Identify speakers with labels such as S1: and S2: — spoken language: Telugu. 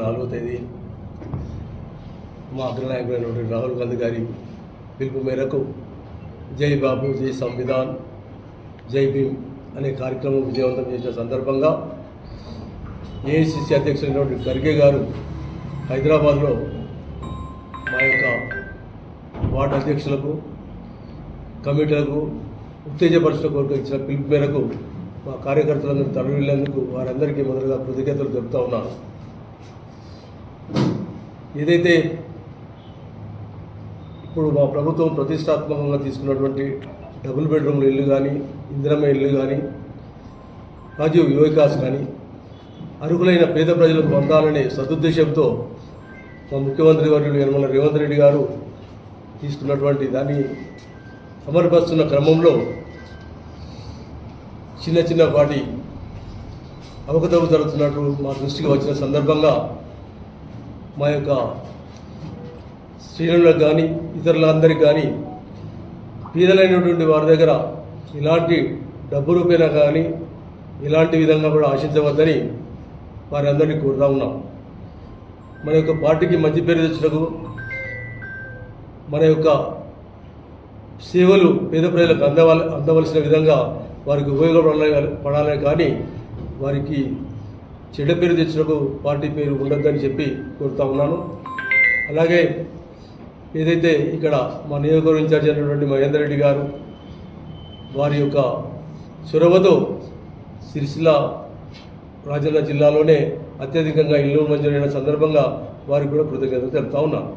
S1: నాలుగో తేదీ మా అగ్రనాయకుడైనటువంటి రాహుల్ గాంధీ గారి పిలుపు మేరకు జై బాబు జై సంవిధాన్ జై భీమ్ అనే కార్యక్రమం విజయవంతం చేసిన సందర్భంగా ఏఐసిసి అధ్యక్షులైనటువంటి ఖర్గే గారు హైదరాబాద్లో మా యొక్క వార్డు అధ్యక్షులకు కమిటీలకు ఉత్తేజపరచడం కొరకు ఇచ్చిన పిలుపు మేరకు మా కార్యకర్తలందరూ తరలిళ్ళేందుకు వారందరికీ మొదలుగా కృతజ్ఞతలు చెప్తా ఉన్నాను. ఏదైతే ఇప్పుడు మా ప్రభుత్వం ప్రతిష్టాత్మకంగా తీసుకున్నటువంటి డబుల్ బెడ్రూమ్ల ఇల్లు కానీ ఇందిరమ్మ ఇల్లు కానీ రాజీవ్ యువకాస్ కానీ అర్హులైన పేద ప్రజలకు పొందాలనే సదుద్దేశంతో మా ముఖ్యమంత్రి వర్యులు యనమల రేవంత్ రెడ్డి గారు తీసుకున్నటువంటి దాన్ని అమరుపరుస్తున్న క్రమంలో చిన్న చిన్న వాటి అవకతవకలు జరుగుతున్నట్టు మా దృష్టికి వచ్చిన సందర్భంగా మా యొక్క శ్రేణులకు కానీ ఇతరులందరికీ కానీ పేదలైనటువంటి వారి దగ్గర ఇలాంటి డబ్బు రూపేనా కానీ ఇలాంటి విధంగా కూడా ఆశించవద్దని వారందరినీ కోరుతా ఉన్నాం. మన యొక్క పార్టీకి మంచి పేరు తెచ్చినకు మన యొక్క సేవలు పేద ప్రజలకు అందవల అందవలసిన విధంగా వారికి ఉపయోగపడాలి పడాలని కానీ వారికి చెడ్డ పేరు తెచ్చినకు పార్టీ పేరు ఉండొద్దని చెప్పి కోరుతా ఉన్నాను. అలాగే ఏదైతే ఇక్కడ మా నియోజకవర్గ ఇన్ఛార్జ్ అయినటువంటి మహేందర్ రెడ్డి గారు వారి యొక్క చొరవతో సిరిసిల్ల రాజన్న జిల్లాలోనే అత్యధికంగా ఇల్లు మంజూరైన సందర్భంగా వారికి కూడా కృతజ్ఞతలు తెలుపుతా ఉన్నాను.